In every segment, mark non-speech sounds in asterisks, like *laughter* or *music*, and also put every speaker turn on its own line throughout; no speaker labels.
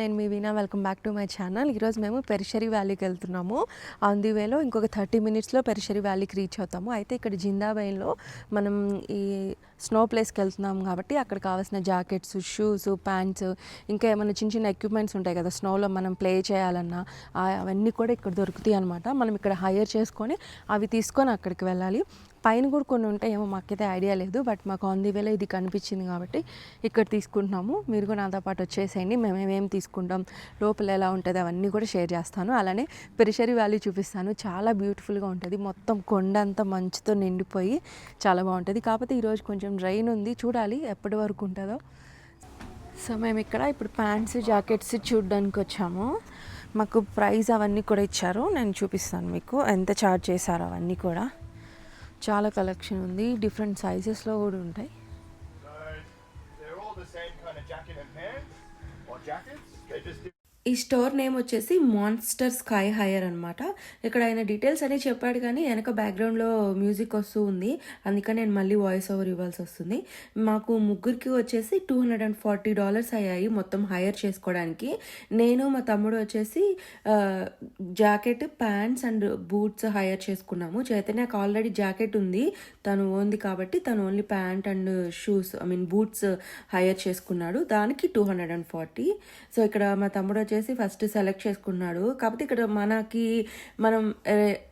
నేను మీ Veena welcome back to my channel. ఈరోజు మేము పెరిషరి వ్యాలీకి వెళ్తున్నాము. ఆన్ ది వేలో ఇంకొక థర్టీ మినిట్స్లో పెరిషరి వ్యాలీకి రీచ్ అవుతాము. అయితే ఇక్కడ జిందాబైన్లో మనం ఈ స్నో ప్లేస్కి వెళ్తున్నాం కాబట్టి అక్కడ కావాల్సిన జాకెట్స్ షూస్ ప్యాంట్స్ ఇంకా ఏమైనా చిన్న చిన్న ఎక్విప్మెంట్స్ ఉంటాయి కదా స్నోలో మనం ప్లే చేయాలన్నా అవన్నీ కూడా ఇక్కడ దొరుకుతాయి అనమాట మనం ఇక్కడ హైర్ చేసుకొని అవి తీసుకొని అక్కడికి వెళ్ళాలి. పైన కూడా కొన్ని ఉంటాయేమో మాకైతే ఐడియా లేదు. బట్ మాకు ఆన్ ది వేలో ఇది కనిపించింది కాబట్టి ఇక్కడ తీసుకుంటున్నాము. మీరు కూడా నాతో పాటు వచ్చేసేయండి. మేము తీసుకుంటాం లోపల ఎలా ఉంటుంది అవన్నీ కూడా షేర్ చేస్తాను. అలానే పెరిషరి వ్యాలీ చూపిస్తాను. చాలా బ్యూటిఫుల్గా ఉంటుంది. మొత్తం కొండ అంతా మంచుతో నిండిపోయి చాలా బాగుంటుంది. కాకపోతే ఈరోజు కొంచెం రైన్ ఉంది. చూడాలి ఎప్పటి వరకు ఉంటుందో. సో మేము ఇక్కడ ఇప్పుడు ప్యాంట్స్ జాకెట్స్ చూడడానికి వచ్చాము. మాకు ప్రైస్ అవన్నీ కూడా ఇచ్చారు. నేను చూపిస్తాను మీకు. ఎంత ఛార్జ్ చేశారు అవన్నీ కూడా. చాలా కలెక్షన్ ఉంది. డిఫరెంట్ సైజెస్లో కూడా ఉంటాయి. ఈ స్టోర్ నేమ్ వచ్చేసి మాన్స్టర్ స్కై హైయర్ అనమాట ఇక్కడ ఆయన డీటెయిల్స్ అని చెప్పాడు కానీ వెనక బ్యాక్గ్రౌండ్లో మ్యూజిక్ వస్తూ ఉంది. అందుకని నేను మళ్ళీ వాయిస్ ఓవర్ ఇవ్వాల్సి వస్తుంది. మాకు ముగ్గురికి వచ్చేసి two hundred and forty dollars అయ్యాయి మొత్తం హైయర్ చేసుకోవడానికి. నేను మా తమ్ముడు వచ్చేసి jacket pants and boots hire చేసుకున్నాము. చైతన్యకు ఆల్రెడీ జాకెట్ ఉంది. తను ఓన్ది కాబట్టి తను only pant and shoes I mean boots hire చేసుకున్నాడు. దానికి two hundred and forty so ఇక్కడ మా తమ్ముడు వచ్చేసి ఫస్ట్ సెలెక్ట్ చేసుకున్నాడు. కాకపోతే ఇక్కడ మనకి మనం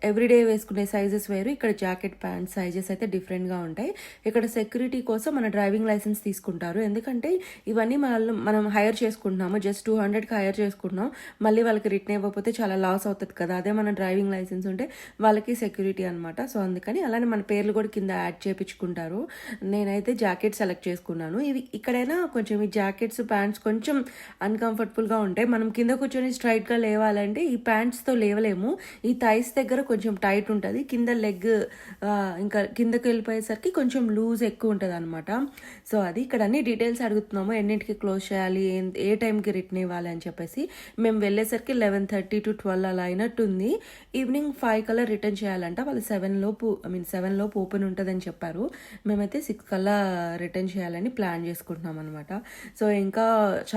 ఎవ్రీడే వేసుకునే సైజెస్ వేరు. ఇక్కడ జాకెట్ ప్యాంట్ సైజెస్ అయితే డిఫరెంట్గా ఉంటాయి. ఇక్కడ సెక్యూరిటీ కోసం మన డ్రైవింగ్ లైసెన్స్ తీసుకుంటారు. ఎందుకంటే ఇవన్నీ మనం మనం హైర్ చేసుకుంటున్నాము. జస్ట్ టూ హండ్రెడ్కి హైర్ చేసుకుంటున్నాం. మళ్ళీ వాళ్ళకి రిటర్న్ ఇవ్వకపోతే చాలా లాస్ అవుతుంది కదా. అదే మన డ్రైవింగ్ లైసెన్స్ ఉంటే వాళ్ళకి సెక్యూరిటీ అనమాట సో అందుకని అలానే మన పేర్లు కూడా కింద యాడ్ చేయించుకుంటారు నేనైతే జాకెట్ సెలెక్ట్ చేసుకున్నాను. ఇవి ఇక్కడైనా కొంచెం ఈ జాకెట్స్ ప్యాంట్స్ కొంచెం అన్కంఫర్టబుల్గా ఉంటాయి. మనం కింద కూర్చొని స్ట్రైట్గా లేవాలంటే ఈ ప్యాంట్స్తో లేవలేము. ఈ థైస్ దగ్గర కొంచెం టైట్ ఉంటుంది. కింద లెగ్ ఇంకా కిందకి వెళ్ళిపోయేసరికి కొంచెం లూజ్ ఎక్కువ ఉంటుంది అనమాట సో అది ఇక్కడ అన్ని డీటెయిల్స్ అడుగుతున్నాము. ఎన్నింటికి క్లోజ్ చేయాలి? ఏం- ఏ టైంకి రిటర్న్ ఇవ్వాలి అని చెప్పేసి మేము వెళ్ళేసరికి లెవెన్ థర్టీ టు ట్వెల్వ్ అలా అయినట్టుంది. ఈవినింగ్ ఫైవ్ కల్లా రిటర్న్ చేయాలంట. వాళ్ళు సెవెన్ లోపు ఐ మీన్ సెవెన్ లోపు ఓపెన్ ఉంటుందని చెప్పారు. మేమైతే సిక్స్ కల్లా రిటర్న్ చేయాలని ప్లాన్ చేసుకుంటున్నాం అనమాట సో ఇంకా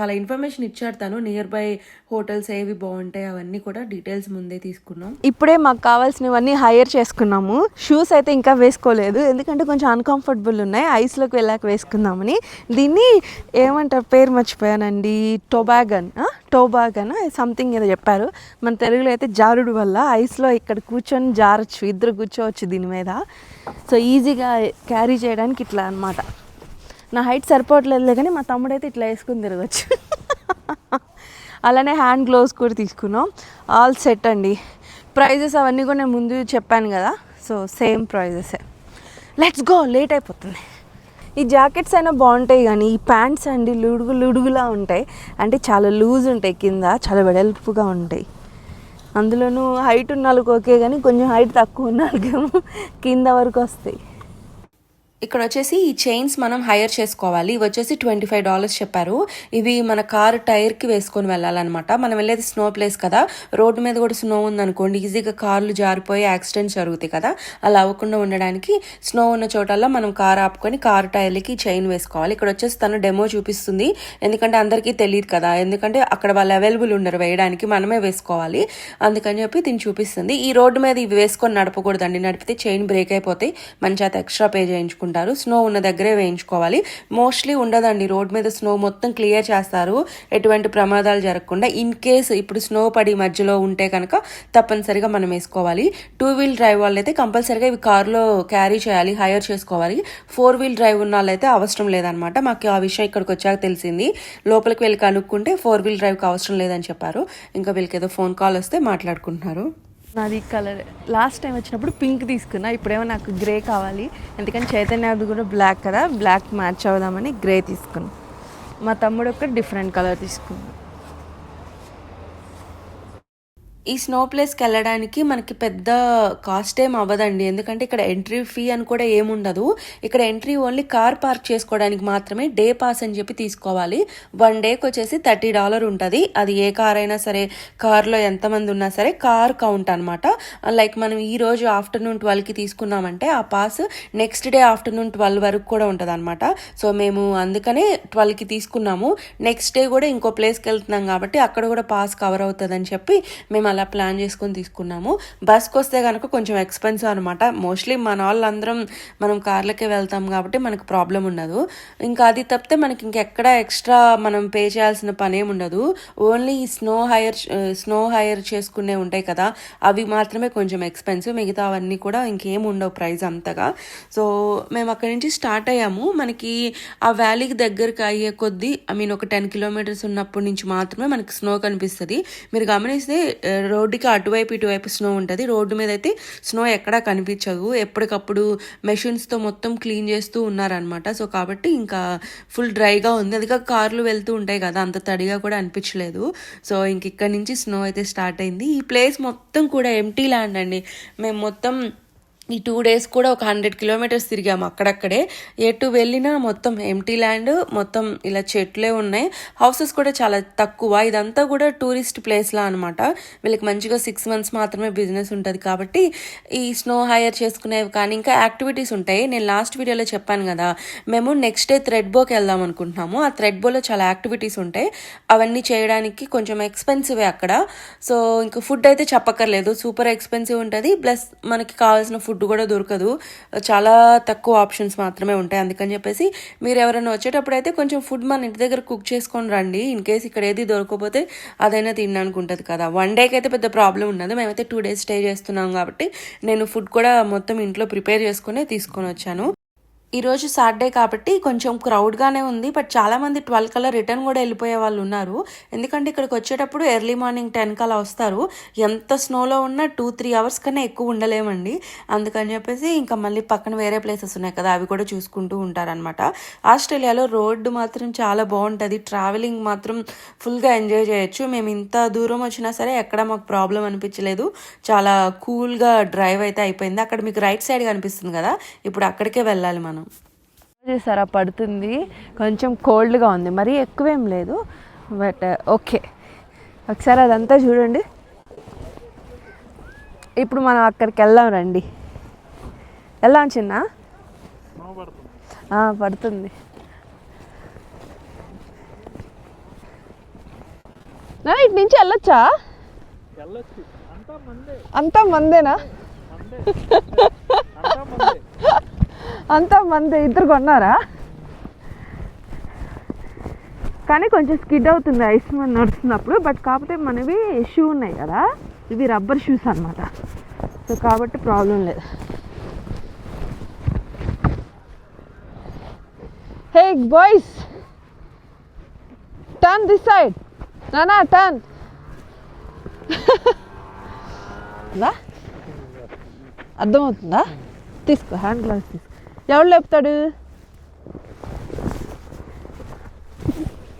చాలా ఇన్ఫర్మేషన్ ఇచ్చారు తను. నియర్ బై హోటల్స్ ఏవి బాగుంటాయి అవన్నీ కూడా డీటెయిల్స్ ముందే తీసుకున్నాం. ఇప్పుడే మాకు కావాల్సినవన్నీ హైయర్ చేసుకున్నాము. షూస్ అయితే ఇంకా వేసుకోలేదు. ఎందుకంటే కొంచెం అన్కంఫర్టబుల్ ఉన్నాయి. ఐస్లోకి వెళ్ళాక వేసుకుందామని. దీన్ని ఏమంటారు పేరు మర్చిపోయానండి? టొబాగన్ టోబాగన్ సంథింగ్ ఏదో చెప్పారు. మన తెలుగులో అయితే జారుడు వల్ల ఐస్లో ఇక్కడ కూర్చొని జారచ్చు. ఇద్దరు కూర్చోవచ్చు దీని మీద. సో ఈజీగా క్యారీ చేయడానికి ఇట్లా అన్నమాట. నా హైట్ సరిపోవట్లేదు కానీ మా తమ్ముడైతే ఇట్లా వేసుకుని తిరగచ్చు. *laughs* అలానే హ్యాండ్ గ్లోవ్స్ కూడా తీసుకున్నాం. ఆల్ సెట్ అండి. ప్రైజెస్ అవన్నీ కూడా నేను ముందు చెప్పాను కదా. సో సేమ్ ప్రైజెసే లెట్స్ గో లేట్ అయిపోతుంది. ఈ జాకెట్స్ అయినా బాగుంటాయి కానీ ఈ ప్యాంట్స్ అండి లుడుగు లుడుగులా ఉంటాయి. అంటే చాలా లూజ్ ఉంటాయి కింద చాలా వెడల్పుగా ఉంటాయి. అందులోనూ హైట్ ఉన్న వాళ్ళకి ఓకే కానీ కొంచెం హైట్ తక్కువ ఉన్న వాళ్ళకేమో కింద వరకు వస్తాయి. ఇక్కడ వచ్చేసి ఈ చైన్స్ మనం హైర్ చేసుకోవాలి. ఇవి వచ్చేసి ట్వంటీ ఫైవ్ డాలర్స్ చెప్పారు. ఇవి మన కార్ టైర్కి వేసుకొని వెళ్ళాలన్నమాట. మనం వెళ్ళేది స్నో ప్లేస్ కదా. రోడ్డు మీద కూడా స్నో ఉందనుకోండి. ఈజీగా కార్లు జారిపోయి యాక్సిడెంట్స్ జరుగుతాయి కదా. అలా అవ్వకుండా ఉండడానికి స్నో ఉన్న చోటల్లో మనం కార్ ఆపుకొని కార్ టైర్లకి చైన్ వేసుకోవాలి. ఇక్కడ వచ్చేసి తను డెమో చూపిస్తుంది. ఎందుకంటే అందరికీ తెలియదు కదా. ఎందుకంటే అక్కడ వాళ్ళు అవైలబుల్ ఉండరు వేయడానికి. మనమే వేసుకోవాలి. అందుకని చెప్పి దీన్ని చూపిస్తుంది. ఈ రోడ్డు మీద ఇవి వేసుకొని నడపకూడదండి. నడిపితే చైన్ బ్రేక్ అయిపోతాయి. మన చేత ఎక్స్ట్రా పే చేయించుకుంటారు స్నో ఉన్న దగ్గరే వేయించుకోవాలి. మోస్ట్లీ ఉండదండి. రోడ్ మీద స్నో మొత్తం క్లియర్ చేస్తారు. ఎటువంటి ప్రమాదాలు జరగకుండా ఇన్ కేస్ ఇప్పుడు స్నో పడి మధ్యలో ఉంటే కనుక తప్పనిసరిగా మనం వేసుకోవాలి. టూ వీల్ డ్రైవ్ వాళ్ళైతే కంపల్సరిగా ఇవి కార్లో క్యారీ చేయాలి హైర్ చేసుకోవాలి. ఫోర్ వీల్ డ్రైవ్ ఉన్న వాళ్ళైతే అవసరం లేదనమాట. మాకు ఆ విషయం ఇక్కడికి వచ్చాక తెలిసింది. లోపలికి వెళ్ళి కనుక్కుంటే ఫోర్ వీల్ డ్రైవ్కి అవసరం లేదని చెప్పారు. ఇంకా వీళ్ళకి ఏదో ఫోన్ కాల్ వస్తే మాట్లాడుకుంటున్నారు. నాది కలర్. లాస్ట్ టైం వచ్చినప్పుడు పింక్ తీసుకున్నా ఇప్పుడేమో నాకు గ్రే కావాలి. ఎందుకని చైతన్యది కూడా బ్లాక్ కదా బ్లాక్ మ్యాచ్ అవుదామని గ్రే తీసుకున్నా. మా తమ్ముడు ఒక డిఫరెంట్ కలర్ తీసుకున్నా. ఈ స్నో ప్లేస్కి వెళ్ళడానికి మనకి పెద్ద కాస్ట్ ఏం అవ్వదండి. ఎందుకంటే ఇక్కడ ఎంట్రీ ఫీ అని కూడా ఏముండదు ఇక్కడ ఎంట్రీ ఓన్లీ కార్ పార్క్ చేసుకోవడానికి మాత్రమే డే పాస్ అని చెప్పి తీసుకోవాలి. వన్ డేకి వచ్చేసి థర్టీ డాలర్ ఉంటుంది. అది ఏ కార్ అయినా సరే కార్లో ఎంతమంది ఉన్నా సరే కార్ కౌంట్ అనమాట లైక్ మనం ఈ రోజు ఆఫ్టర్నూన్ ట్వెల్వ్కి తీసుకున్నామంటే ఆ pass next day afternoon twelve వరకు కూడా ఉంటుంది అనమాట సో మేము అందుకనే ట్వెల్వ్కి తీసుకున్నాము. నెక్స్ట్ డే కూడా ఇంకో ప్లేస్కి వెళ్తున్నాం కాబట్టి అక్కడ కూడా పాస్ కవర్ అవుతుందని చెప్పి మేము అలా ప్లాన్ చేసుకొని తీసుకున్నాము. బస్కి వస్తే కనుక కొంచెం ఎక్స్పెన్సివ్ అనమాట మోస్ట్లీ మన వాళ్ళందరం మనం కార్లకే వెళ్తాం కాబట్టి మనకు ప్రాబ్లం ఉండదు. ఇంకా అది తప్పితే మనకి ఇంకెక్కడ ఎక్స్ట్రా మనం పే చేయాల్సిన పని ఏమి ఉండదు. Only snow hire snow hire చేసుకునే ఉంటాయి కదా అవి మాత్రమే కొంచెం ఎక్స్పెన్సివ్ మిగతా అవన్నీ కూడా ఇంకేం ఉండవు ప్రైస్ అంతగా. సో మేము అక్కడి నుంచి స్టార్ట్ అయ్యాము. మనకి ఆ వ్యాలీకి దగ్గరికి అయ్యే కొద్దీ ఐ మీన్ ఒక టెన్ కిలోమీటర్స్ ఉన్నప్పటి నుంచి మాత్రమే మనకి స్నో కనిపిస్తుంది. మీరు గమనిస్తే రోడ్డుకి అటువైపు ఇటువైపు స్నో ఉంటుంది. రోడ్డు మీద అయితే స్నో ఎక్కడా కనిపించదు. ఎప్పటికప్పుడు మెషిన్స్తో మొత్తం క్లీన్ చేస్తూ ఉన్నారనమాట సో కాబట్టి ఇంకా ఫుల్ డ్రైగా ఉంది. అది కార్లు వెళ్తూ ఉంటాయి కదా అంత తడిగా కూడా అనిపించలేదు. సో ఇంక ఇక్కడ నుంచి స్నో అయితే స్టార్ట్ అయింది. ఈ ప్లేస్ మొత్తం కూడా ఎంటీ ల్యాండ్ అండి. మేము మొత్తం ఈ టూ డేస్ కూడా ఒక హండ్రెడ్ కిలోమీటర్స్ తిరిగాము. అక్కడక్కడే ఎటు వెళ్ళినా మొత్తం ఎంటీ ల్యాండ్ మొత్తం ఇలా చెట్లే ఉన్నాయి. హౌసెస్ కూడా చాలా తక్కువ. ఇదంతా కూడా టూరిస్ట్ ప్లేస్లా అనమాట వీళ్ళకి మంచిగా సిక్స్ మంత్స్ మాత్రమే బిజినెస్ ఉంటుంది కాబట్టి ఈ స్నో హైర్ చేసుకునేవి కానీ ఇంకా యాక్టివిటీస్ ఉంటాయి. నేను లాస్ట్ వీడియోలో చెప్పాను కదా మేము నెక్స్ట్ డే థ్రెడ్ బోకి వెళ్దాం అనుకుంటున్నాము. ఆ థ్రెడ్ బోలో చాలా యాక్టివిటీస్ ఉంటాయి. అవన్నీ చేయడానికి కొంచెం ఎక్స్పెన్సివే అక్కడ. సో ఇంకా ఫుడ్ అయితే చెప్పక్కర్లేదు. సూపర్ ఎక్స్పెన్సివ్ ఉంటుంది. ప్లస్ మనకి కావాల్సిన ఫుడ్ ఫుడ్ కూడా దొరకదు. చాలా తక్కువ ఆప్షన్స్ మాత్రమే ఉంటాయి. అందుకని చెప్పేసి మీరు ఎవరైనా వచ్చేటప్పుడు అయితే కొంచెం ఫుడ్ మన ఇంటి దగ్గర కుక్ చేసుకొని రండి. ఇన్ కేస్ ఇక్కడ ఏది దొరకకపోతే అదైనా తినడానికి ఉంటుంది కదా. వన్ డేకి అయితే పెద్ద ప్రాబ్లం ఉండదు. మేమైతే టూ డేస్ స్టే చేస్తున్నాం కాబట్టి నేను ఫుడ్ కూడా మొత్తం ఇంట్లో ప్రిపేర్ చేసుకునే తీసుకొని వచ్చాను. ఈరోజు సాటర్డే కాబట్టి కొంచెం క్రౌడ్గానే ఉంది బట్ చాలామంది ట్వెల్వ్ కల్లా రిటర్న్ కూడా వెళ్ళిపోయే వాళ్ళు ఉన్నారు. ఎందుకంటే ఇక్కడికి వచ్చేటప్పుడు ఎర్లీ మార్నింగ్ టెన్ కల్లా వస్తారు. ఎంత స్నోలో ఉన్నా టూ త్రీ అవర్స్ కన్నా ఎక్కువ ఉండలేమండి. అందుకని చెప్పేసి ఇంకా మళ్ళీ పక్కన వేరే ప్లేసెస్ ఉన్నాయి కదా అవి కూడా చూసుకుంటూ ఉంటారనమాట ఆస్ట్రేలియాలో రోడ్డు మాత్రం చాలా బాగుంటుంది. ట్రావెలింగ్ మాత్రం ఫుల్గా ఎంజాయ్ చేయొచ్చు. మేము ఇంత దూరం వచ్చినా సరే ఎక్కడ మాకు ప్రాబ్లం అనిపించలేదు. చాలా కూల్గా డ్రైవ్ అయితే అయిపోయింది. అక్కడ మీకు రైట్ సైడ్ కనిపిస్తుంది కదా ఇప్పుడు అక్కడికే వెళ్ళాలి మనం.
చూసారా పడుతుంది. కొంచెం కోల్డ్గా ఉంది. మరీ ఎక్కువేం లేదు. But okay. ఒకసారి అదంతా చూడండి. ఇప్పుడు మనం అక్కడికి వెళ్దాం రండి. వెళ్దాం చిన్న? పడుతుంది. ఇటు నుంచి వెళ్ళొచ్చా? అంతా మందేనా? అంతా మంది ఇద్దరు కొన్నారా? కానీ కొంచెం స్కిడ్ అవుతుంది ఐస్ మీద నడుస్తున్నప్పుడు. బట్ కాకపోతే మనవి షూ ఉన్నాయి కదా ఇవి రబ్బర్ షూస్ అన్నమాట. సో కాబట్టి ప్రాబ్లం లేదు. Hey boys turn this side. నానా టర్న్. *laughs* అర్థమవుతుందా? తీసుకో హ్యాండ్ గ్లౌస్ తీసుకో. ఎవడు లేపుతాడు?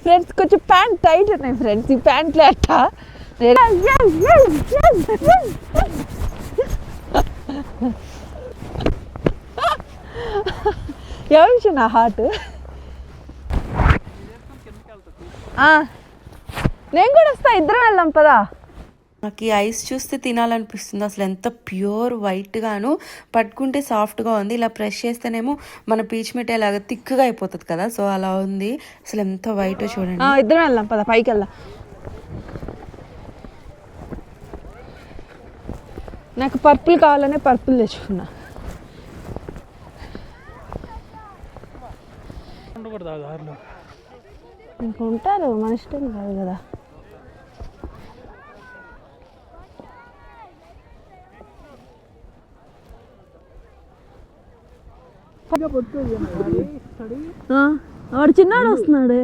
ఫ్రెండ్స్ కొంచెం ప్యాంట్ టైట్ ఉన్నాయి ఫ్రెండ్స్ ఈ ప్యాంట్లు ఎట్ట ఎవరికి నా హార్ట్ నేను కూడా వస్తా ఇద్దరం వెళ్దాం పదా?
నాకు ఈ ఐస్ చూస్తే తినాలనిపిస్తుంది. అసలు ఎంత ప్యూర్ వైట్గాను పట్టుకుంటే సాఫ్ట్గా ఉంది. ఇలా ప్రెస్ చేస్తేనేమో మన పీచ్ మిఠాయి లాగా థిక్గా అయిపోతుంది కదా. సో అలా ఉంది. అసలు ఎంత వైట్ చూడండి.
ఆ, ఇద్దరం వెళ్దాం పద పైకి వెళ్దాం. నాకు పర్పుల్ కావాలనే పర్పుల్ తెచ్చుకున్నా. ఇంకా ఉంటారు మన ఇష్టం కాదు కదా. వాడు చిన్నాడు వస్తున్నాడు.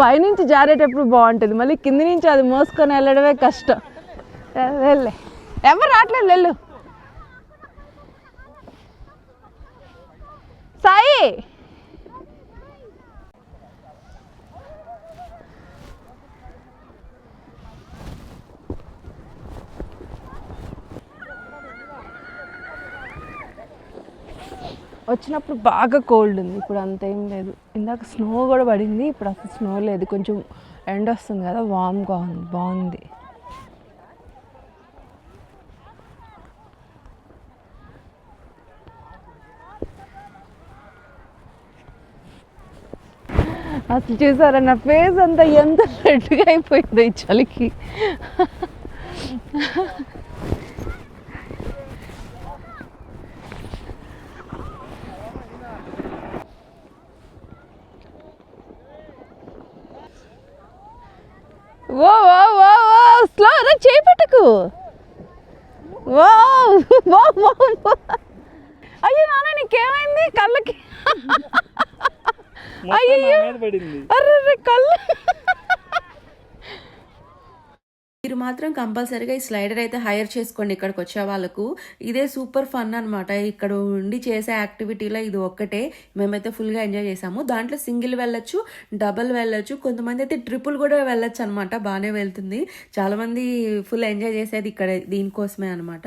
పైనుంచి జారేటప్పుడు బాగుంటుంది. మళ్ళీ కింది నుంచి అది మోసుకొని వెళ్ళడమే కష్టం. వెళ్ళే. ఎవరు రావట్లేదు వెళ్ళు. సాయి! వచ్చినప్పుడు బాగా కోల్డ్ ఉంది. ఇప్పుడు అంత ఏం లేదు. ఇందాక స్నో కూడా పడింది. ఇప్పుడు అసలు స్నో లేదు. కొంచెం ఎండ వస్తుంది కదా వామ్గా ఉంది. బాగుంది. అసలు చూసారా? నా ఫేస్ అంతా ఎంత రెడ్గా అయిపోయిందో ఈ చలికి. ఓ ఓ ఓ ఓ స్లో రా చేపట్టకు. ఓ ఓ ఓ. అయ్యో నాన్న నీకేమైంది? కళ్ళకి? *laughs* అయ్యో అర్రే కళ్ళు.
మీరు మాత్రం కంపల్సరీగా ఈ స్లైడర్ అయితే హైర్ చేసుకోండి ఇక్కడికి వచ్చే వాళ్ళకు. ఇదే సూపర్ ఫన్ అనమాట ఇక్కడ ఉండి చేసే యాక్టివిటీలో ఇది ఒక్కటే. మేమైతే ఫుల్గా ఎంజాయ్ చేసాము. దాంట్లో సింగిల్ వెళ్ళొచ్చు డబల్ వెళ్ళొచ్చు కొంతమంది అయితే ట్రిపుల్ కూడా వెళ్ళొచ్చు అనమాట బాగానే వెళ్తుంది. చాలామంది ఫుల్ ఎంజాయ్ చేసేది ఇక్కడ దీనికోసమే అనమాట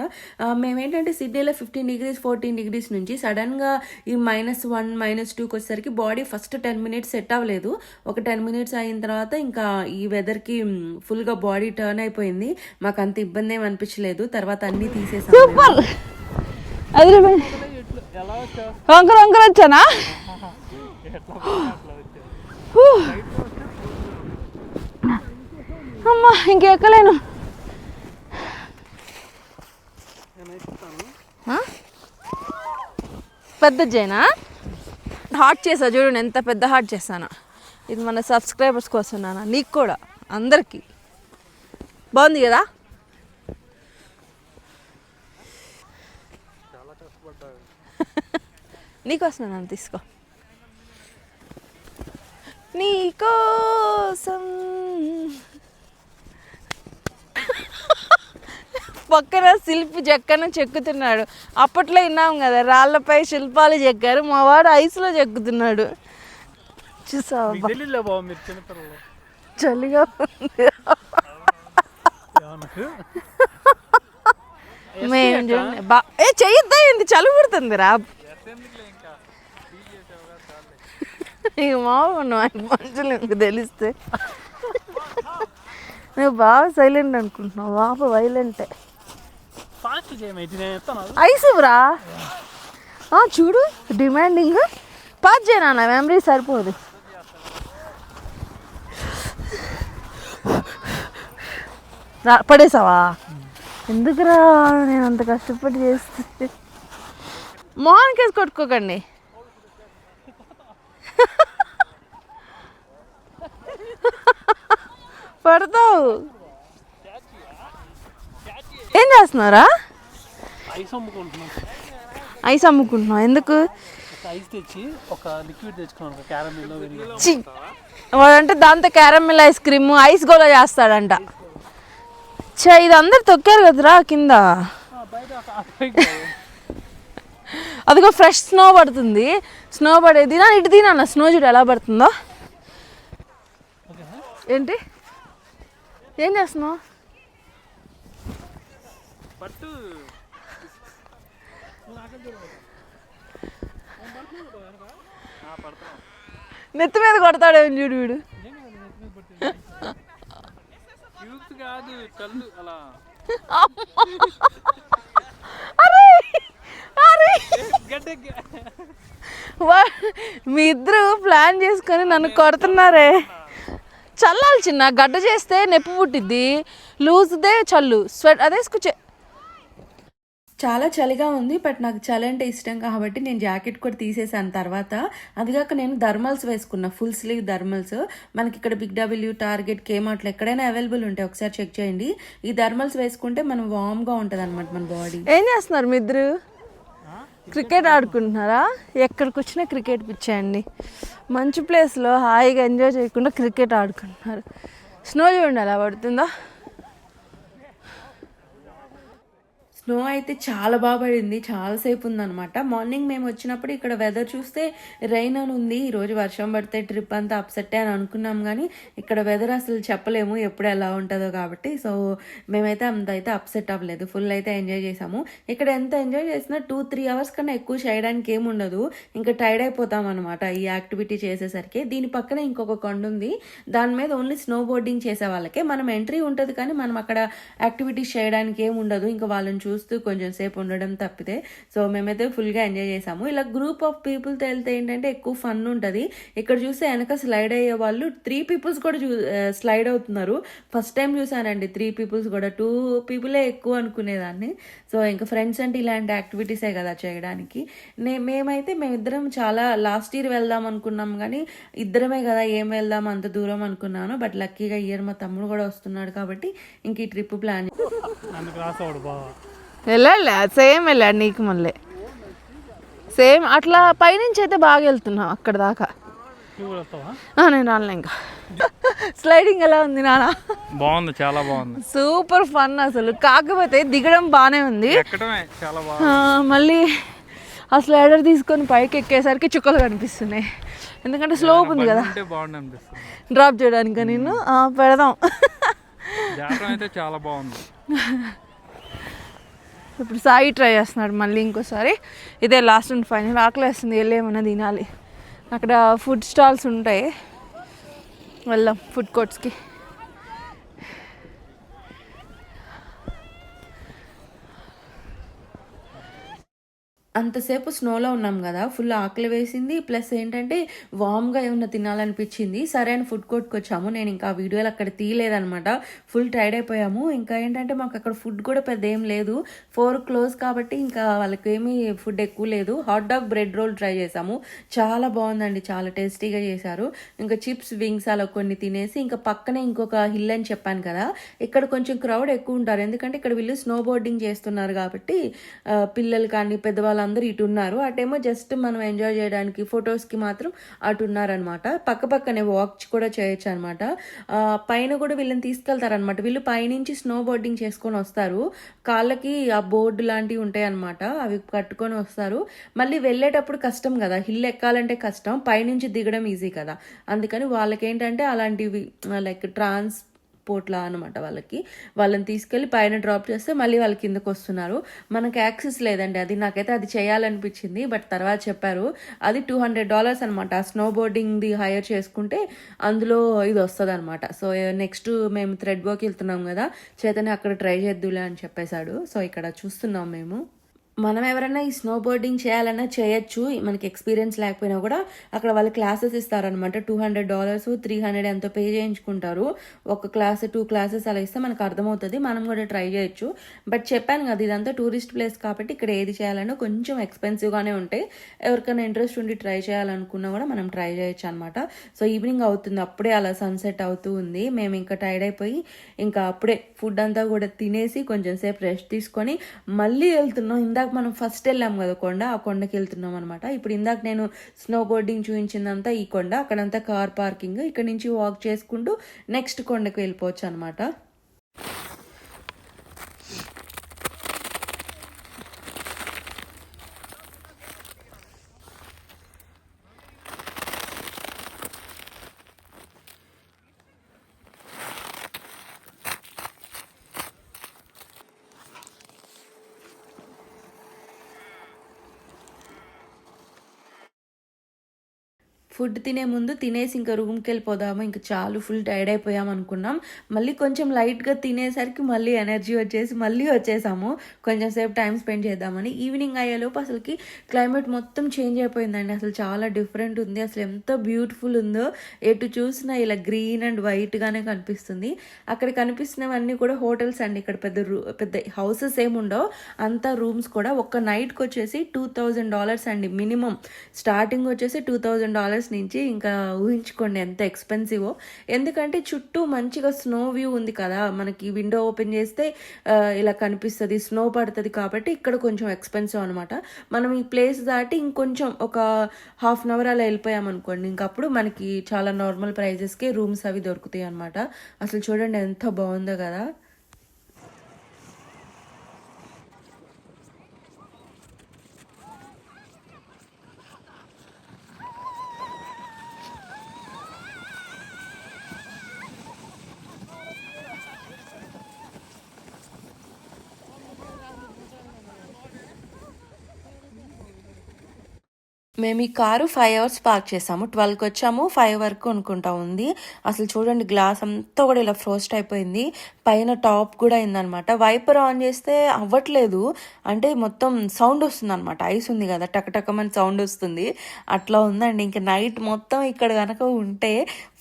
మేమేంటంటే సిడ్నీలో ఫిఫ్టీన్ డిగ్రీస్ ఫోర్టీన్ డిగ్రీస్ నుంచి సడన్గా ఈ మైనస్ వన్ మైనస్ టూకి వచ్చేసరికి body first ten minutes set అవ్వలేదు. ఒక టెన్ మినిట్స్ అయిన తర్వాత ఇంకా ఈ వెదర్కి ఫుల్గా బాడీ టర్న్ అయిపోయింది మాకు అంత ఇబ్బంది ఏమి అనిపించలేదు. తర్వాత అన్నీ తీసేసాం.
సూపర్. వంకర వంకర వచ్చానా? అమ్మా ఇంకెక్కలేను పెద్ద జైనా? హాట్ చేసా చూడండి ఎంత పెద్ద హాట్ చేశాను. ఇది మన సబ్స్క్రైబర్స్ కోసం నాన్న నీకు కూడా అందరికీ. బాగుంది కదా? *laughs* నీకోసం నన్ను తీసుకో. నీకోసం. *laughs* పక్కన శిల్పి చెక్కన చెక్కుతున్నాడు. అప్పట్లో విన్నాం కదా రాళ్ళపై శిల్పాలు చెక్కారు. మా వాడు ఐస్లో చెక్కుతున్నాడు. చూసావా చలిగా ఉంది. *laughs* మేము చూడండి. బా ఏ చెయ్యొద్దా ఏంది? చలి పుడుతుంది రా. ఇక? మామూలు మనుషులు ఇంక తెలిస్తే. నువ్వు బాగా సైలెంట్ అనుకుంటున్నావు. బాబు వైలెంటే ఐస్ ఆ, చూడు డిమాండింగ్ పాస్ చేయనా మెమరీ సరిపోదు. పడేసావా? ఎందుకురా నేను అంత కష్టపడి చేస్తే? మోహన్ కేసు కొట్టుకోకండి. పడతావు. ఏం చేస్తున్నారా
ఐస్ అమ్ముకుంటున్నాం.
ఐస్ అమ్ముకుంటున్నావు. ఎందుకు?
ఐస్ తెచ్చి ఒక లిక్విడ్ తెచ్చుకున్నాను
చి. వాడంటే దాంతో క్యారమిల్ ఐస్ క్రీమ్ ఐస్ గోలా చేస్తాడంట. చే ఇది అందరు తొక్కారు కదరా కింద? అదిగో ఫ్రెష్ స్నో పడుతుంది. స్నో పడేది నా ఇటు తినా స్నో చూడు ఎలా పడుతుందో. ఏంటి? ఏం చేస్తున్నావు? నెత్తి మీద కొడతాడేమో చూడు వీడు.
కాదు కళ్ళు అలా.
అరే అరే. మీ ఇద్దరు ప్లాన్ చేసుకొని నన్ను కొడుతున్నారే. చల్లాలి. చిన్న గడ్డ చేస్తే నొప్పి పుట్టిద్ది. లూజ్దే చల్లు. స్వెట్ అదే స్కుచే
చాలా చలిగా ఉంది బట్ నాకు చలి అంటే ఇష్టం కాబట్టి నేను జాకెట్ కూడా తీసేసాను తర్వాత. అదిగాక నేను థర్మల్స్ వేసుకున్నా ఫుల్ స్లీవ్ థర్మల్స్ మనకి ఇక్కడ బిగ్ డబ్ల్యూ టార్గెట్ కేమార్ట్లో ఎక్కడైనా అవైలబుల్ ఉంటాయి ఒకసారి చెక్ చేయండి. ఈ థర్మల్స్ వేసుకుంటే మనం వామ్గా ఉంటుంది అనమాట మన బాడీ.
ఏం చేస్తున్నారు మీ క్రికెట్ ఆడుకుంటున్నారా? ఎక్కడికి వచ్చినా క్రికెట్ పిచ్చేయండి. మంచి ప్లేస్లో హాయిగా ఎంజాయ్ చేయకుండా క్రికెట్ ఆడుకుంటున్నారు. స్నో చూడండి అలా పడుతుందా?
స్నో అయితే చాలా బాగా పడింది. చాలాసేపు ఉందనమాట మార్నింగ్ మేము వచ్చినప్పుడు ఇక్కడ వెదర్ చూస్తే రైన్ అని ఉంది. ఈరోజు వర్షం పడితే ట్రిప్ అంతా అప్సెట్ అని అనుకున్నాం కానీ ఇక్కడ వెదర్ అసలు చెప్పలేము ఎప్పుడు ఎలా ఉంటుందో కాబట్టి. సో మేమైతే అంత అయితే అప్సెట్ అవ్వలేదు. ఫుల్ అయితే ఎంజాయ్ చేసాము. ఇక్కడ ఎంత ఎంజాయ్ చేసినా టూ త్రీ అవర్స్ కన్నా ఎక్కువ చేయడానికి ఏమి ఉండదు. ఇంకా టైర్డ్ అయిపోతాం అనమాట ఈ యాక్టివిటీ చేసేసరికి. దీని పక్కన ఇంకొక కొండ ఉంది. దాని మీద ఓన్లీ స్నో బోర్డింగ్ చేసే వాళ్ళకే. మనం ఎంట్రీ ఉంటుంది కానీ మనం అక్కడ యాక్టివిటీస్ చేయడానికి ఏమి ఉండదు. ఇంకా వాళ్ళని చూస్తూ కొంచెం సేపు ఉండడం తప్పితే. సో మేమైతే ఫుల్గా ఎంజాయ్ చేసాము. ఇలా గ్రూప్ ఆఫ్ పీపుల్తో వెళ్తే ఏంటంటే ఎక్కువ ఫన్ ఉంటుంది. ఇక్కడ చూస్తే వెనక స్లైడ్ అయ్యే వాళ్ళు త్రీ పీపుల్స్ కూడా చూ స్లైడ్ అవుతున్నారు. ఫస్ట్ టైం చూసానండి త్రీ పీపుల్స్ కూడా. టూ పీపులే ఎక్కువ అనుకునేదాన్ని. సో ఇంకా ఫ్రెండ్స్ అంటే ఇలాంటి యాక్టివిటీసే కదా చేయడానికి. నే మేమైతే మేమిద్దరం చాలా లాస్ట్ ఇయర్ వెళ్దాం అనుకున్నాం కానీ ఇద్దరమే కదా ఏం వెళ్దాం అంత దూరం అనుకున్నాను. బట్ లక్కీగా ఇయర్ మా తమ్ముడు కూడా వస్తున్నాడు కాబట్టి ఇంక ఈ ట్రిప్ ప్లాన్
వెళ్ళాడులే సేమ్ వెళ్ళాడు నీకు మళ్ళీ. సేమ్ అట్లా పైనుంచి అయితే బాగా వెళ్తున్నావు అక్కడ దాకా. నేను రాలే ఇంకా. స్లైడింగ్ ఎలా ఉంది నాన్న
బాగుంది చాలా బాగుంది.
సూపర్ ఫన్ అసలు. కాకపోతే దిగడం బాగానే ఉంది. మళ్ళీ ఆ స్లైడర్ తీసుకొని పైకి ఎక్కేసరికి చుక్కలు కనిపిస్తున్నాయి. ఎందుకంటే స్లోప్ ఉంది కదా. డ్రాప్ చేయడానికి నేను పెడదాం.
అయితే చాలా బాగుంది. *laughs*
ఇప్పుడు సాయి ట్రై చేస్తున్నాడు మళ్ళీ ఇంకోసారి. ఇదే లాస్ట్ అండ్ ఫైనల్ ఆకలి వేస్తుంది వెళ్ళి ఏమన్నా తినాలి. అక్కడ ఫుడ్ స్టాల్స్ ఉంటాయి. వెళ్దాం ఫుడ్ కోర్ట్స్కి
అంతసేపు స్నోలో ఉన్నాం కదా ఫుల్ ఆకలి వేసింది. ప్లస్ ఏంటంటే వామ్గా ఏమన్నా తినాలనిపించింది సరే అని ఫుడ్ కోర్ట్కి వచ్చాము నేను ఇంకా ఆ వీడియోలు అక్కడ తీయలేదనమాట ఫుల్ టైర్డ్ అయిపోయాము. ఇంకా ఏంటంటే మాకు అక్కడ ఫుడ్ కూడా పెద్ద ఏం లేదు. ఫోర్ క్లోజ్ కాబట్టి ఇంకా వాళ్ళకి ఏమీ ఫుడ్ ఎక్కువ లేదు. Hot dog bread roll try చేసాము. చాలా బాగుందండి. చాలా టేస్టీగా చేశారు. ఇంకా చిప్స్ వింగ్స్ అలా కొన్ని తినేసి ఇంకా పక్కనే ఇంకొక హిల్ అని చెప్పాను కదా ఇక్కడ కొంచెం క్రౌడ్ ఎక్కువ ఉంటారు. ఎందుకంటే ఇక్కడ వీళ్ళు స్నో బోర్డింగ్ చేస్తున్నారు కాబట్టి పిల్లలు కానీ వాళ్ళందరూ ఇటు ఉన్నారు. అటేమో జస్ట్ మనం ఎంజాయ్ చేయడానికి ఫొటోస్కి మాత్రం అటు ఉన్నారనమాట. పక్క పక్కనే వాక్ కూడా చేయొచ్చు అనమాట. పైన కూడా వీళ్ళని తీసుకెళ్తారనమాట. వీళ్ళు పైనుంచి స్నో బోర్డింగ్ చేసుకొని వస్తారు. కాళ్ళకి ఆ బోర్డు లాంటివి ఉంటాయి అనమాట అవి కట్టుకొని వస్తారు. మళ్ళీ వెళ్ళేటప్పుడు కష్టం కదా. హిల్ ఎక్కాలంటే కష్టం. పైనుంచి దిగడం ఈజీ కదా. అందుకని వాళ్ళకేంటంటే అలాంటివి లైక్ ట్రాన్స్ పోట్లా అనమాట వాళ్ళకి. వాళ్ళని తీసుకెళ్ళి పైన డ్రాప్ చేస్తే మళ్ళీ వాళ్ళ కిందకు వస్తున్నారు. మనకి యాక్సెస్ లేదండి. అది నాకైతే అది చేయాలనిపించింది. బట్ తర్వాత చెప్పారు అది టూ హండ్రెడ్ డాలర్స్ అనమాట ఆ స్నో బోర్డింగ్ది హైర్ చేసుకుంటే అందులో ఇది వస్తుంది అనమాట సో నెక్స్ట్ మేము థ్రెడ్ వర్క్ వెళ్తున్నాం కదా చేతనే అక్కడ ట్రై చేద్దులే అని చెప్పేశాడు. సో ఇక్కడ చూస్తున్నాం మేము. మనం ఎవరైనా ఈ స్నో బోర్డింగ్ చేయాలన్నా చేయొచ్చు. మనకి ఎక్స్పీరియన్స్ లేకపోయినా కూడా అక్కడ వాళ్ళు క్లాసెస్ ఇస్తారనమాట two hundred dollars three hundred ఎంతో పే చేయించుకుంటారు. ఒక క్లాస్ టూ క్లాసెస్ అలా ఇస్తే మనకు అర్థమవుతుంది. మనం కూడా ట్రై చేయొచ్చు. బట్ చెప్పాను కదా ఇదంతా టూరిస్ట్ ప్లేస్ కాబట్టి ఇక్కడ ఏది చేయాలన్నా కొంచెం ఎక్స్పెన్సివ్గానే ఉంటాయి ఎవరికైనా ఇంట్రెస్ట్ ఉండి ట్రై చేయాలనుకున్నా కూడా మనం ట్రై చేయొచ్చు అనమాట సో ఈవినింగ్ అవుతుంది. అప్పుడే అలా సన్సెట్ అవుతూ ఉంది. మేము ఇంకా టైర్డ్ అయిపోయి ఇంకా అప్పుడే ఫుడ్ అంతా కూడా తినేసి కొంచెం సేపు రెస్ట్ తీసుకొని మళ్ళీ వెళ్తున్నాం. ఇందాక మనం ఫస్ట్ వెళ్ళాం కదా కొండ ఆ కొండకి వెళ్తున్నాం అనమాట ఇప్పుడు ఇందాక నేను స్నో బోర్డింగ్ చూపించిందంతా ఈ కొండ అక్కడంతా కార్ పార్కింగ్ ఇక్కడ నుంచి వాక్ చేసుకుంటూ నెక్స్ట్ కొండకు వెళ్ళిపోవచ్చు అనమాట ఫుడ్ తినే ముందు తినేసి ఇంకా రూమ్కి వెళ్ళిపోదాము. ఇంకా చాలు ఫుల్ టైర్డ్ అయిపోయాం అనుకున్నాం. మళ్ళీ కొంచెం లైట్గా తినేసరికి మళ్ళీ ఎనర్జీ వచ్చేసి మళ్ళీ వచ్చేసాము. కొంచెం సేపు టైం స్పెండ్ చేద్దామని. ఈవినింగ్ అయ్యేలోపు అసలుకి క్లైమేట్ మొత్తం చేంజ్ అయిపోయిందండి. అసలు చాలా డిఫరెంట్ ఉంది. అసలు ఎంత బ్యూటిఫుల్ ఉందో ఎటు చూసినా ఇలా గ్రీన్ అండ్ వైట్గానే కనిపిస్తుంది. అక్కడ కనిపిస్తున్నవన్నీ కూడా హోటల్స్ అండి. ఇక్కడ పెద్ద రూ పెద్ద హౌసెస్ ఏమి ఉండవు. అంతా రూమ్స్ కూడా. ఒక్క నైట్కి వచ్చేసి టూ థౌజండ్ డాలర్స్ అండి మినిమం. స్టార్టింగ్ వచ్చేసి టూ థౌజండ్ డాలర్స్ నుంచి ఇంకా ఊహించుకోండి ఎంత ఎక్స్పెన్సివో. ఎందుకంటే చుట్టూ మంచిగా స్నో వ్యూ ఉంది కదా. మనకి విండో ఓపెన్ చేస్తే ఇలా కనిపిస్తుంది స్నో పడుతుంది కాబట్టి ఇక్కడ కొంచెం ఎక్స్పెన్సివ్ అనమాట మనం ఈ ప్లేస్ దాటి ఇంకొంచెం ఒక హాఫ్ అన్ అవర్ అలా వెళ్ళిపోయాం అనుకోండి ఇంకప్పుడు మనకి చాలా నార్మల్ ప్రైజెస్కే రూమ్స్ అవి దొరుకుతాయి అనమాట అసలు చూడండి ఎంత బాగుందో కదా. మేము ఈ కారు ఫైవ్ అవర్స్ పార్క్ చేసాము. ట్వెల్వ్కి వచ్చాము. ఫైవ్ వరకు అనుకుంటా ఉంది. అసలు చూడండి గ్లాస్ అంతా కూడా ఇలా ఫ్రోస్ట్ అయిపోయింది. పైన టాప్ కూడా అయిందనమాట. వైపర్ ఆన్ చేస్తే అవ్వట్లేదు. అంటే మొత్తం సౌండ్ వస్తుంది అనమాట ఐస్ ఉంది కదా టకటకమని సౌండ్ వస్తుంది. అట్లా ఉందండి. ఇంకా నైట్ మొత్తం ఇక్కడ కనుక ఉంటే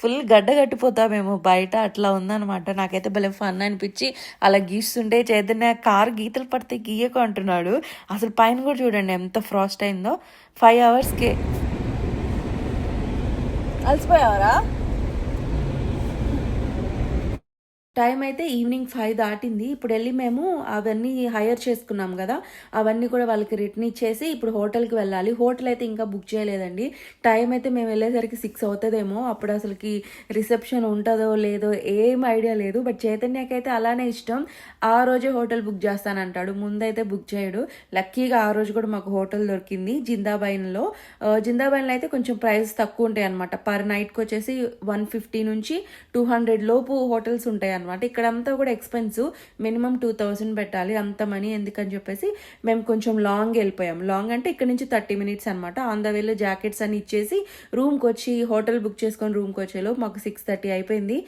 ఫుల్ గడ్డ కట్టిపోతామేమో బయట. అట్లా ఉందనమాట. నాకైతే భలే ఫన్ అనిపించి అలా గీస్తుంటే చైతన్య కార్ గీతలు పడితే గీయకు అంటున్నాడు. అసలు పైన కూడా చూడండి ఎంత ఫ్రాస్ట్ అయిందో. ఫైవ్ అవర్స్కే
అలసిపోయావరా?
టైం అయితే ఈవినింగ్ ఫైవ్ దాటింది. ఇప్పుడు వెళ్ళి మేము అవన్నీ హైర్ చేసుకున్నాం కదా అవన్నీ కూడా వాళ్ళకి రిటర్న్ ఇచ్చేసి ఇప్పుడు హోటల్కి వెళ్ళాలి. హోటల్ అయితే ఇంకా బుక్ చేయలేదండి. టైం అయితే మేము వెళ్ళేసరికి సిక్స్ అవుతుందేమో. అప్పుడు అసలుకి రిసెప్షన్ ఉంటుందో లేదో ఏం ఐడియా లేదు. బట్ చైతన్యకైతే అలానే ఇష్టం. ఆ రోజే హోటల్ బుక్ చేస్తానంటాడు. ముందైతే బుక్ చేయడు. లక్కీగా ఆ రోజు కూడా మాకు హోటల్ దొరికింది జిందాబైన్లో జిందాబైన్లో అయితే కొంచెం ప్రైస్ తక్కువ ఉంటాయి అనమాట పర్ నైట్కి వచ్చేసి వన్ ఫిఫ్టీ నుంచి టూ హండ్రెడ్ లోపు హోటల్స్ ఉంటాయి అనమాట ఇక్కడ అంతా కూడా ఎక్స్పెన్స్ మినిమం టూ థౌజండ్ పెట్టాలి. అంత మనీ ఎందుకని చెప్పేసి మేము కొంచెం లాంగ్ వెళ్ళిపోయాం. లాంగ్ అంటే ఇక్కడ నుంచి థర్టీ మినిట్స్ అనమాట ఆన్ ద వేలో జాకెట్స్ అని ఇచ్చేసి రూమ్కి వచ్చి హోటల్ బుక్ చేసుకొని రూమ్కి వచ్చేలో మాకు సిక్స్ థర్టీ అయిపోయింది.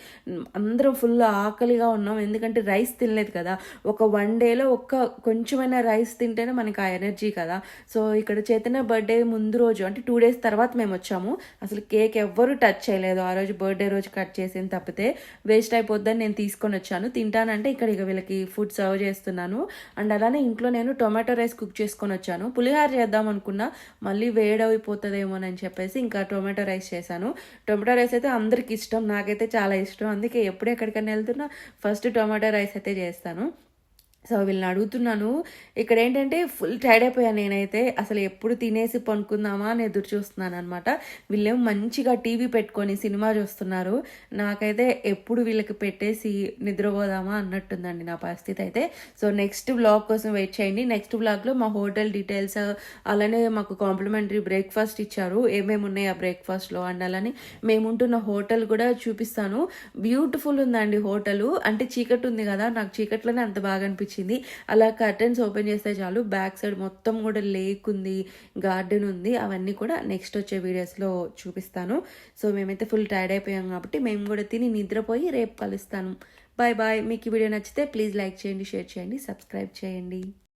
అందరం ఫుల్ ఆకలిగా ఉన్నాం. ఎందుకంటే రైస్ తినలేదు కదా. ఒక వన్ డేలో ఒక్క కొంచెమైనా రైస్ తింటేనే మనకి ఆ ఎనర్జీ కదా. సో ఇక్కడ చేతన బర్త్డే ముందు రోజు అంటే టూ డేస్ తర్వాత మేము వచ్చాము. అసలు కేక్ ఎవ్వరు టచ్ చేయలేదు. ఆ రోజు బర్త్డే రోజు కట్ చేసింది తప్పితే వేస్ట్ అయిపోద్దని నేను తీసుకొని వచ్చాను. తింటానంటే ఇక్కడ ఇక వీళ్ళకి ఫుడ్ సర్వ్ చేస్తున్నాను. అండ్ అలానే ఇంట్లో నేను టొమాటో రైస్ కుక్ చేసుకొని వచ్చాను. పులిహార చేద్దాం అనుకున్నా మళ్ళీ వేడైపోతుందేమోనని చెప్పేసి ఇంకా టొమాటో రైస్ చేశాను. టొమాటో రైస్ అయితే అందరికి ఇష్టం నాకైతే చాలా ఇష్టం. అందుకే ఎప్పుడు ఎక్కడికైనా వెళ్తున్నా ఫస్ట్ టొమాటో రైస్ అయితే చేస్తాను. సో వీళ్ళని అడుగుతున్నాను. ఇక్కడ ఏంటంటే ఫుల్ టైర్డ్ అయిపోయాను నేనైతే. అసలు ఎప్పుడు తినేసి పనుకుందామా అని ఎదురు చూస్తున్నాను అనమాట వీళ్ళేమో మంచిగా టీవీ పెట్టుకొని సినిమా చూస్తున్నారు. నాకైతే ఎప్పుడు వీళ్ళకి పెట్టేసి నిద్రపోదామా అన్నట్టుందండి నా పరిస్థితి అయితే. సో నెక్స్ట్ బ్లాగ్ కోసం వెయిట్ చేయండి. నెక్స్ట్ బ్లాగ్లో మా హోటల్ డీటెయిల్స్ అలానే మాకు కాంప్లిమెంటరీ బ్రేక్ఫాస్ట్ ఇచ్చారు. ఏమేమి ఉన్నాయి ఆ బ్రేక్ఫాస్ట్లో? అండ్ అలానే మేము ఉంటున్న హోటల్ కూడా చూపిస్తాను. బ్యూటిఫుల్ ఉందండి హోటల్. అంటే చీకటి ఉంది కదా నాకు చీకట్లోనే అంత బాగా అనిపించింది. అనిపించింది. అలా కర్టన్స్ ఓపెన్ చేస్తే చాలు బ్యాక్ సైడ్ మొత్తం కూడా లేక్ ఉంది గార్డెన్ ఉంది అవన్నీ కూడా నెక్స్ట్ వచ్చే వీడియోస్లో చూపిస్తాను. సో మేమైతే ఫుల్ టైర్డ్ అయిపోయాం కాబట్టి మేము కూడా తిని నిద్రపోయి రేపు కలుస్తాను. Bye bye. మీకు ఈ వీడియో నచ్చితే ప్లీజ్ లైక్ చేయండి షేర్ చేయండి సబ్స్క్రైబ్ చేయండి.